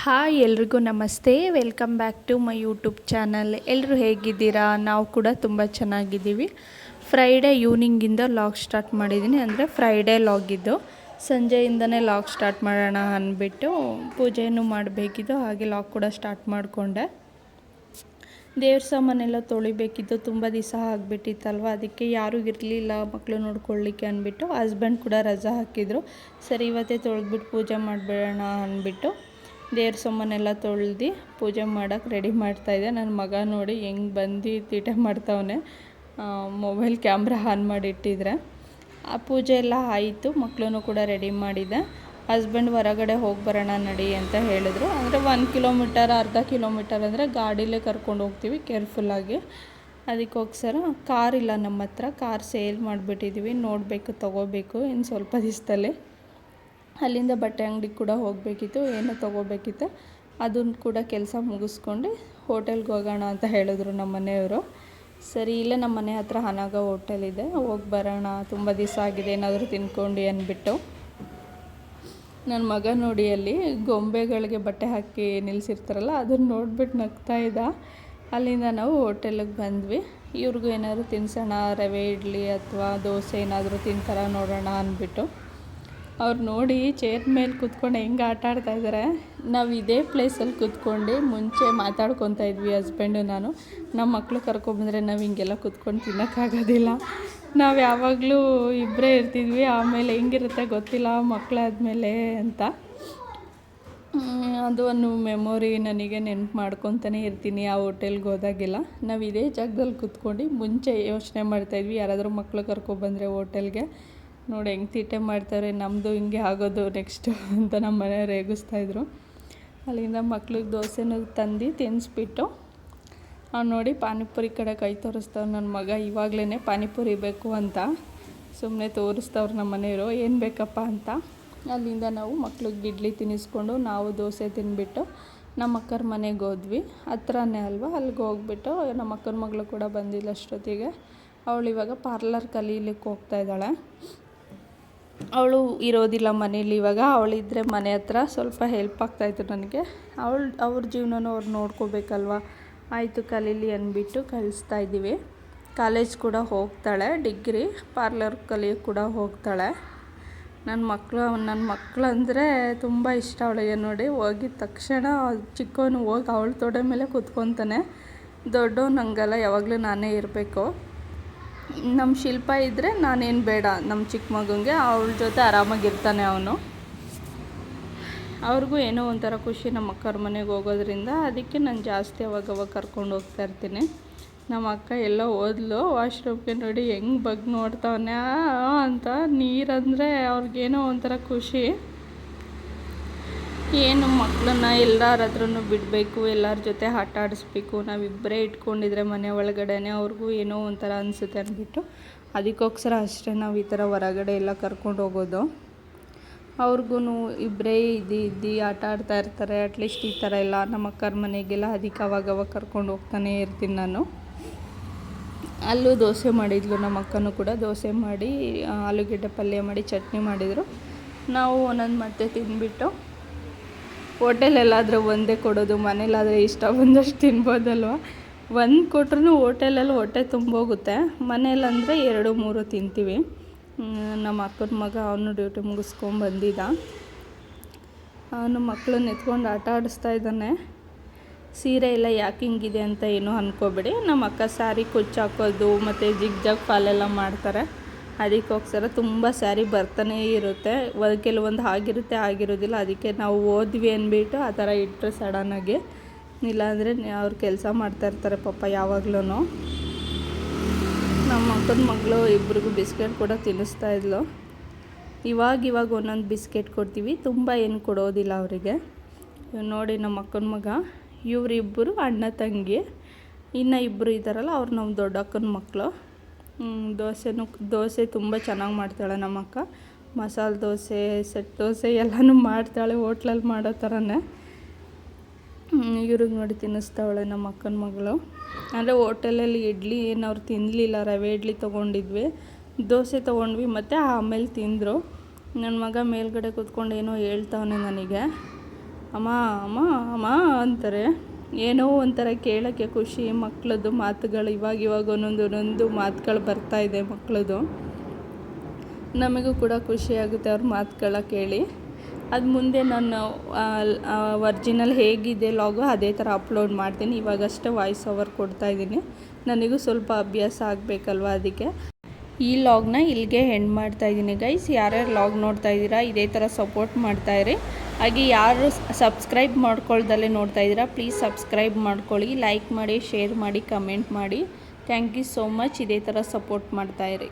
Hi ಎಲ್ರಿಗೂ ನಮಸ್ತೆ. Welcome back to my YouTube channel ಎಲ್ಲರೂ ಹೇಗಿದ್ದೀರಾ? ನಾವು ಕೂಡ ತುಂಬ ಚೆನ್ನಾಗಿದ್ದೀವಿ. ಫ್ರೈಡೇ ಈವ್ನಿಂಗಿಂದ ಲಾಗ್ ಸ್ಟಾರ್ಟ್ ಮಾಡಿದ್ದೀನಿ. ಅಂದರೆ ಫ್ರೈಡೇ ಲಾಗಿದ್ದು ಸಂಜೆಯಿಂದನೇ ಲಾಗ್ ಸ್ಟಾರ್ಟ್ ಮಾಡೋಣ ಅಂದ್ಬಿಟ್ಟು ಪೂಜೆಯನ್ನು ಮಾಡಬೇಕಿದ್ದು ಹಾಗೆ ಲಾಗ್ ಕೂಡ ಸ್ಟಾರ್ಟ್ ಮಾಡಿಕೊಂಡೆ. ದೇವ್ರ ಸಾಮಾನೆಲ್ಲ ತೊಳಿಬೇಕಿದ್ದು ತುಂಬ ದಿವಸ ಆಗಿಬಿಟ್ಟಿತ್ತಲ್ವ? ಅದಕ್ಕೆ ಯಾರೂ ಇರಲಿಲ್ಲ ಮಕ್ಕಳು ನೋಡ್ಕೊಳ್ಳಿಕ್ಕೆ ಅಂದ್ಬಿಟ್ಟು. ಹಸ್ಬೆಂಡ್ ಕೂಡ ರಜಾ ಹಾಕಿದ್ರು. ಸರಿ, ಇವತ್ತೇ ತೊಳೆದ್ಬಿಟ್ಟು ಪೂಜೆ ಮಾಡಿಬಿಡೋಣ ಅಂದ್ಬಿಟ್ಟು. ದೇವ್ರ ಸೊಮ್ಮನೆಲ್ಲ ತೊಳ್ದು ಪೂಜೆ ಮಾಡೋಕ್ಕೆ ರೆಡಿ ಮಾಡ್ತಾಯಿದ್ದೆ ನನ್ನ ಮಗ ನೋಡಿ ಹೆಂಗೆ ಬಂದು ತೀಟೆ ಮಾಡ್ತಾವನೆ. ಮೊಬೈಲ್ ಕ್ಯಾಮ್ರಾ ಆನ್ ಮಾಡಿಟ್ಟಿದ್ರೆ. ಆ ಪೂಜೆ ಎಲ್ಲ ಆಯಿತು ಮಕ್ಕಳೂ ಕೂಡ ರೆಡಿ ಮಾಡಿದೆ. ಹಸ್ಬೆಂಡ್ ಹೊರಗಡೆ ಹೋಗಿ ಬರೋಣ ನಡಿ ಅಂತ ಹೇಳಿದ್ರು. ಅಂದರೆ ಒಂದು ಕಿಲೋಮೀಟರ್ ಅರ್ಧ ಕಿಲೋಮೀಟರ್ ಅಂದರೆ ಗಾಡೀಲೇ ಕರ್ಕೊಂಡು ಹೋಗ್ತೀವಿ ಕೇರ್ಫುಲ್ಲಾಗಿ ಅದಕ್ಕೋಸ್ಕರ ಕಾರ್ ಇಲ್ಲ ನಮ್ಮ ಹತ್ರ ಕಾರ್ ಸೇಲ್ ಮಾಡಿಬಿಟ್ಟಿದ್ದೀವಿ ನೋಡಬೇಕು, ತೊಗೋಬೇಕು ಇನ್ನು ಸ್ವಲ್ಪ ದಿವಸದಲ್ಲಿ. ಅಲ್ಲಿಂದ ಬಟ್ಟೆ ಅಂಗಡಿಗೆ ಕೂಡ ಹೋಗಬೇಕಿತ್ತು, ಏನೋ ತೊಗೋಬೇಕಿತ್ತು. ಅದನ್ನು ಕೂಡ ಕೆಲಸ ಮುಗಿಸ್ಕೊಂಡು ಹೋಟೆಲ್ಗೆ ಹೋಗೋಣ ಅಂತ ಹೇಳಿದ್ರು ನಮ್ಮ ಮನೆಯವರು. ಸರಿ, ಇಲ್ಲ ನಮ್ಮ ಮನೆ ಹತ್ರ ಹನಾಗ ಹೋಟೆಲ್ ಇದೆ, ಹೋಗಿ ಬರೋಣ, ತುಂಬ ದಿವಸ ಆಗಿದೆ, ಏನಾದರೂ ತಿನ್ಕೊಂಡು ಅಂದ್ಬಿಟ್ಟು. ನನ್ನ ಮಗ ನೋಡಿ ಅಲ್ಲಿ ಗೊಂಬೆಗಳಿಗೆ ಬಟ್ಟೆ ಹಾಕಿ ನಿಲ್ಲಿಸಿರ್ತಾರಲ್ಲ ಅದನ್ನು ನೋಡ್ಬಿಟ್ಟು ನಗ್ತಾ ಇದ್ದ. ಅಲ್ಲಿಂದ ನಾವು ಹೋಟೆಲಿಗೆ ಬಂದ್ವಿ. ಇವ್ರಿಗೂ ಏನಾದರೂ ತಿನ್ಸೋಣ, ರವೆ, ಇಡ್ಲಿ ಅಥವಾ ದೋಸೆ ಏನಾದರೂ ತಿಂತಾರ ನೋಡೋಣ ಅಂದ್ಬಿಟ್ಟು. ಅವ್ರು ನೋಡಿ ಚೇರ್ ಮೇಲೆ ಕೂತ್ಕೊಂಡು ಹೆಂಗೆ ಆಟ ಆಡ್ತಾ ಇದ್ದಾರೆ ನಾವು ಇದೇ ಪ್ಲೇಸಲ್ಲಿ ಕೂತ್ಕೊಂಡು ಮುಂಚೆ ಮಾತಾಡ್ಕೊತಾ ಇದ್ವಿ ಹಸ್ಬೆಂಡು ನಾನು. ನಮ್ಮ ಮಕ್ಕಳು ಕರ್ಕೊಂಬಂದರೆ ನಾವು ಹಿಂಗೆಲ್ಲ ಕೂತ್ಕೊಂಡು ತಿನ್ನೋಕ್ಕಾಗೋದಿಲ್ಲ ನಾವು ಯಾವಾಗಲೂ ಇಬ್ಬರೇ ಇರ್ತಿದ್ವಿ. ಆಮೇಲೆ ಹೆಂಗಿರುತ್ತೆ ಗೊತ್ತಿಲ್ಲ ಮಕ್ಕಳಾದ್ಮೇಲೆ ಅಂತ. ಅದು ಒಂದು ಮೆಮೊರಿ ನನಗೆ ನೆನಪು ಮಾಡ್ಕೊತಾನೆ ಇರ್ತೀನಿ ಆ ಹೋಟೆಲ್ಗೆ ಹೋದಾಗೆಲ್ಲ. ನಾವು ಇದೇ ಜಾಗದಲ್ಲಿ ಕೂತ್ಕೊಂಡು ಮುಂಚೆ ಯೋಚನೆ ಮಾಡ್ತಾಯಿದ್ವಿ ಯಾರಾದರೂ ಮಕ್ಕಳು ಕರ್ಕೊಬಂದರೆ ಹೋಟೆಲ್ಗೆ ನೋಡಿ ಹೆಂಗೆ ತೀಟೆ ಮಾಡ್ತಾರೆ ನಮ್ಮದು ಹಿಂಗೆ ಆಗೋದು ನೆಕ್ಸ್ಟು ಅಂತ ನಮ್ಮ ಮನೆ ರೇಗಿಸ್ತಾ ಇದ್ರು. ಅಲ್ಲಿಂದ ಮಕ್ಳಿಗೆ ದೋಸೆನೂ ತಂದು ತಿನ್ನಿಸ್ಬಿಟ್ಟು ಅವ್ನು ನೋಡಿ ಪಾನಿಪುರಿ ಕಡೆ ಕೈ ತೋರಿಸ್ತವ್ರು ನನ್ನ ಮಗ ಇವಾಗಲೇ ಪಾನಿಪುರಿ ಬೇಕು ಅಂತ. ಸುಮ್ಮನೆ ತೋರಿಸ್ತವ್ರು ನಮ್ಮ ಮನೆಯವರು, ಏನು ಬೇಕಪ್ಪ? ಅಂತ. ಅಲ್ಲಿಂದ ನಾವು ಮಕ್ಳಿಗೆ ಇಡ್ಲಿ ತಿನ್ನಿಸ್ಕೊಂಡು ನಾವು ದೋಸೆ ತಿನ್ಬಿಟ್ಟು ನಮ್ಮ ಅಕ್ಕರ ಮನೆಗೆ ಹೋದ್ವಿ. ಹತ್ರನೇ ಅಲ್ವಾ, ಅಲ್ಲಿಗೆ ಹೋಗ್ಬಿಟ್ಟು ನಮ್ಮ ಅಕ್ಕನ ಮಗಳು ಕೂಡ ಬಂದಿಲ್ಲ ಅಷ್ಟೊತ್ತಿಗೆ. ಅವಳು ಇವಾಗ ಪಾರ್ಲರ್ ಕಲೀಲಿಕ್ಕೆ ಹೋಗ್ತಾ ಇದ್ದಾಳೆ. ಅವಳು ಇರೋದಿಲ್ಲ ಮನೇಲಿ ಇವಾಗ. ಅವಳಿದ್ದರೆ ಮನೆ ಹತ್ರ ಸ್ವಲ್ಪ ಹೆಲ್ಪ್ ಆಗ್ತಾಯಿತ್ತು ನನಗೆ. ಅವಳು, ಅವ್ರ ಜೀವನನೂ ಅವ್ರು ನೋಡ್ಕೋಬೇಕಲ್ವ? ಆಯಿತು, ಕಲೀಲಿ ಅಂದ್ಬಿಟ್ಟು ಕಲಿಸ್ತಾ ಇದ್ದೀವಿ. ಕಾಲೇಜ್ ಕೂಡ ಹೋಗ್ತಾಳೆ, ಡಿಗ್ರಿ ಪಾರ್ಲರ್ ಕಲಿಯೋಕ್ಕೆ ಕೂಡ ಹೋಗ್ತಾಳೆ. ನನ್ನ ಮಕ್ಕಳು ನನ್ನ ಮಕ್ಕಳು ಅಂದರೆ ತುಂಬ ಇಷ್ಟ ಅವಳಿಗೆ ನೋಡಿ. ಹೋಗಿದ ತಕ್ಷಣ ಚಿಕ್ಕವನು ಹೋಗಿ ಅವಳ ತೊಡೆ ಮೇಲೆ ಕೂತ್ಕೊತಾನೆ. ದೊಡ್ಡವನು ಹಂಗಲ್ಲ, ಯಾವಾಗಲೂ ನಾನೇ ಇರಬೇಕು. ನಮ್ಮ ಶಿಲ್ಪ ಇದ್ದರೆ ನಾನೇನು ಬೇಡ ನಮ್ಮ ಚಿಕ್ಕ ಮಗನಿಗೆ ಅವಳ ಜೊತೆ ಆರಾಮಾಗಿರ್ತಾನೆ ಅವನು. ಅವ್ರಿಗೂ ಏನೋ ಒಂಥರ ಖುಷಿ ನಮ್ಮ ಅಕ್ಕವ್ರ ಮನೆಗೆ ಹೋಗೋದ್ರಿಂದ. ಅದಕ್ಕೆ ನಾನು ಜಾಸ್ತಿ ಅವಾಗ ಅವಾಗ ಕರ್ಕೊಂಡು ಹೋಗ್ತಾ ಇರ್ತೀನಿ. ನಮ್ಮ ಅಕ್ಕ ಎಲ್ಲ ಓದ್ಲು, ವಾಶ್ರೂಮ್ಗೆ ನೋಡಿ ಹೆಂಗೆ ಬಗ್ ನೋಡ್ತಾವನೆ ಅಂತ ನೀರಂದರೆ ಅವ್ರಿಗೇನೋ ಒಂಥರ ಖುಷಿ. ಏನು ಮಕ್ಕಳನ್ನ ಎಲ್ಲರ ಹತ್ರನೂ ಬಿಡಬೇಕು, ಎಲ್ಲರ ಜೊತೆ ಆಟ ಆಡಿಸ್ಬೇಕು ನಾವಿಬ್ಬರೇ ಇಟ್ಕೊಂಡಿದ್ರೆ ಮನೆ ಒಳಗಡೆನೆ ಅವ್ರಿಗೂ ಏನೋ ಒಂಥರ ಅನಿಸುತ್ತೆ ಅಂದ್ಬಿಟ್ಟು ಅದಕ್ಕೋಸ್ಕರ ಅಷ್ಟೇ ನಾವು ಈ ಥರ ಹೊರಗಡೆ ಎಲ್ಲ ಕರ್ಕೊಂಡು ಹೋಗೋದು. ಅವ್ರಿಗೂ ಇಬ್ಬರೇ ಇದ್ದು ಇದ್ದು ಆಟ ಆಡ್ತಾ ಇರ್ತಾರೆ ಅಟ್ಲೀಸ್ಟ್ ಈ ಥರ ಎಲ್ಲ ನಮ್ಮ ಅಕ್ಕರ ಮನೆಗೆಲ್ಲ ಅದಕ್ಕೆ ಅವಾಗ ಅವಾಗ ಕರ್ಕೊಂಡು ಹೋಗ್ತಾನೆ ಇರ್ತೀನಿ ನಾನು. ಅಲ್ಲೂ ದೋಸೆ ಮಾಡಿದ್ಲು ನಮ್ಮ ಅಕ್ಕನೂ ಕೂಡ, ದೋಸೆ ಮಾಡಿ, ಆಲೂಗೆಡ್ಡೆ ಪಲ್ಯ ಮಾಡಿ ಚಟ್ನಿ ಮಾಡಿದರು. ನಾವು ಒಂದೊಂದು ಮತ್ತೆ ತಿಂದ್ಬಿಟ್ಟು ಹೋಟೆಲೆಲ್ಲಾದರೆ ಒಂದೇ ಕೊಡೋದು, ಮನೇಲಾದರೆ ಇಷ್ಟ ಬಂದಷ್ಟು ತಿನ್ಬೋದಲ್ವ? ಒಂದು ಕೊಟ್ರೂ ಹೋಟೆಲಲ್ಲಿ ಹೊಟ್ಟೆ ತುಂಬೋಗುತ್ತೆ. ಮನೇಲಂದರೆ ಎರಡು, ಮೂರು ತಿಂತೀವಿ. ನಮ್ಮ ಅಕ್ಕನ ಮಗ ಅವನು ಡ್ಯೂಟಿ ಮುಗಿಸ್ಕೊಂಡು ಬಂದಿದ್ದ ಅವನು ಮಕ್ಕಳನ್ನ ಎತ್ಕೊಂಡು ಆಟ ಆಡಿಸ್ತಾ ಇದ್ದಾನೆ. ಸೀರೆ ಎಲ್ಲ ಯಾಕೆ ಹಿಂಗಿದೆ ಅಂತ ಏನೂ ಅಂದ್ಕೋಬೇಡಿ ನಮ್ಮ ಅಕ್ಕ ಸ್ಯಾರಿ ಕುಚ್ಚು ಹಾಕೋದು, ಮತ್ತು ಜಿಗ್ ಜಾಗ್ ಫಾಲೆಲ್ಲ ಮಾಡ್ತಾರೆ. ಅದಕ್ಕೋಸ್ಕರ ತುಂಬ ಸ್ಯಾರಿ ಬರ್ತಾನೇ ಇರುತ್ತೆ. ಕೆಲವೊಂದು ಆಗಿರುತ್ತೆ, ಆಗಿರೋದಿಲ್ಲ. ಅದಕ್ಕೆ ನಾವು ಓದ್ವಿ ಅಂದ್ಬಿಟ್ಟು ಆ ಥರ ಇಟ್ಟರೆ ಸಡನ್ನಾಗಿ ಇಲ್ಲಾಂದರೆ ಅವ್ರು ಕೆಲಸ ಮಾಡ್ತಾಯಿರ್ತಾರೆ ಪಾಪ ಯಾವಾಗ್ಲೂ ನಮ್ಮ ಅಕ್ಕನ ಮಗಳು ಇಬ್ರಿಗೂ ಬಿಸ್ಕೆಟ್ ಕೂಡ ತಿನ್ನಿಸ್ತಾ ಇದ್ಲು. ಇವಾಗ ಇವಾಗ ಒಂದೊಂದು ಬಿಸ್ಕೆಟ್ ಕೊಡ್ತೀವಿ. ತುಂಬ ಏನು ಕೊಡೋದಿಲ್ಲ ಅವರಿಗೆ. ನೋಡಿ ನಮ್ಮ ಅಕ್ಕನ ಮಗ. ಇವರಿಬ್ಬರು ಅಣ್ಣ, ತಂಗಿ. ಇನ್ನು ಇಬ್ಬರು ಇದ್ದಾರಲ್ಲ, ಅವ್ರು ನಮ್ಮ ದೊಡ್ಡ ಅಕ್ಕನ ಮಕ್ಕಳು ದೋಸೆನೂ ದೋಸೆ ತುಂಬ ಚೆನ್ನಾಗಿ ಮಾಡ್ತಾಳೆ ನಮ್ಮಕ್ಕ. ಮಸಾಲೆ ದೋಸೆ, ಸೆಟ್ ದೋಸೆ ಎಲ್ಲನೂ ಮಾಡ್ತಾಳೆ ಹೋಟ್ಲಲ್ಲಿ ಮಾಡೋ ಥರನೇ ಇವ್ರಿಗೆ ನೋಡಿ ತಿನ್ನಿಸ್ತಾವಳೆ ನಮ್ಮ ಅಕ್ಕನ ಮಗಳು. ಅಂದರೆ ಹೋಟೆಲಲ್ಲಿ ಇಡ್ಲಿ ಏನು ಅವ್ರು ತಿನ್ನಲಿಲ್ಲ ರವೆ ಇಡ್ಲಿ ತೊಗೊಂಡಿದ್ವಿ. ದೋಸೆ ತೊಗೊಂಡ್ವಿ, ಮತ್ತು ಆಮೇಲೆ ತಿಂದರು. ನನ್ನ ಮಗ ಮೇಲ್ಗಡೆ ಕೂತ್ಕೊಂಡು ಏನೋ ಹೇಳ್ತಾವನೆ ನನಗೆ. ಅಮ್ಮ ಅಮ್ಮ ಅಮ್ಮ ಅಂತಾರೆ. ಏನೋ ಒಂಥರ ಕೇಳೋಕ್ಕೆ ಖುಷಿ ಮಕ್ಕಳದ್ದು ಮಾತುಗಳು, ಇವಾಗ ಇವಾಗ ಒಂದೊಂದು ಒಂದೊಂದು ಮಾತುಗಳು ಇದೆ ಮಕ್ಕಳದು ನಮಗೂ ಕೂಡ ಖುಷಿ ಆಗುತ್ತೆ ಅವ್ರ ಮಾತುಗಳ ಕೇಳಿ. ಅದು ಮುಂದೆ ನಾನು ಒರ್ಜಿನಲ್ ಹೇಗಿದೆ ಲಾಗು ಅದೇ ಥರ ಅಪ್ಲೋಡ್ ಮಾಡ್ತೀನಿ. ಇವಾಗಷ್ಟೇ ವಾಯ್ಸ್ ಓವರ್ ಕೊಡ್ತಾ ಇದ್ದೀನಿ. ನನಗೂ ಸ್ವಲ್ಪ ಅಭ್ಯಾಸ ಆಗಬೇಕಲ್ವ ಅದಕ್ಕೆ. ಈ ಲಾಗ್ನ ಇಲ್ಲಿಗೆ ಎಂಡ್ ಮಾಡ್ತಾಯಿದ್ದೀನಿ ಗೈಸ್ ಯಾರ್ಯಾರು ಲಾಗ್ ನೋಡ್ತಾ ಇದ್ದೀರಾ, ಇದೇ ಥರ ಸಪೋರ್ಟ್ ಮಾಡ್ತಾಯಿರಿ ಹಾಗೆ ಯಾರು ಸಬ್ಸ್ಕ್ರೈಬ್ ಮಾಡ್ಕೊಳ್ದಲ್ಲೇ ನೋಡ್ತಾ ಇದ್ದೀರಾ ಪ್ಲೀಸ್ ಸಬ್ಸ್ಕ್ರೈಬ್ ಮಾಡ್ಕೊಳ್ಳಿ ಲೈಕ್ ಮಾಡಿ ಶೇರ್ ಮಾಡಿ ಕಮೆಂಟ್ ಮಾಡಿ. ಥ್ಯಾಂಕ್ ಯು ಸೋ ಮಚ್ ಇದೇ ಥರ ಸಪೋರ್ಟ್ ಮಾಡ್ತಾಯಿರಿ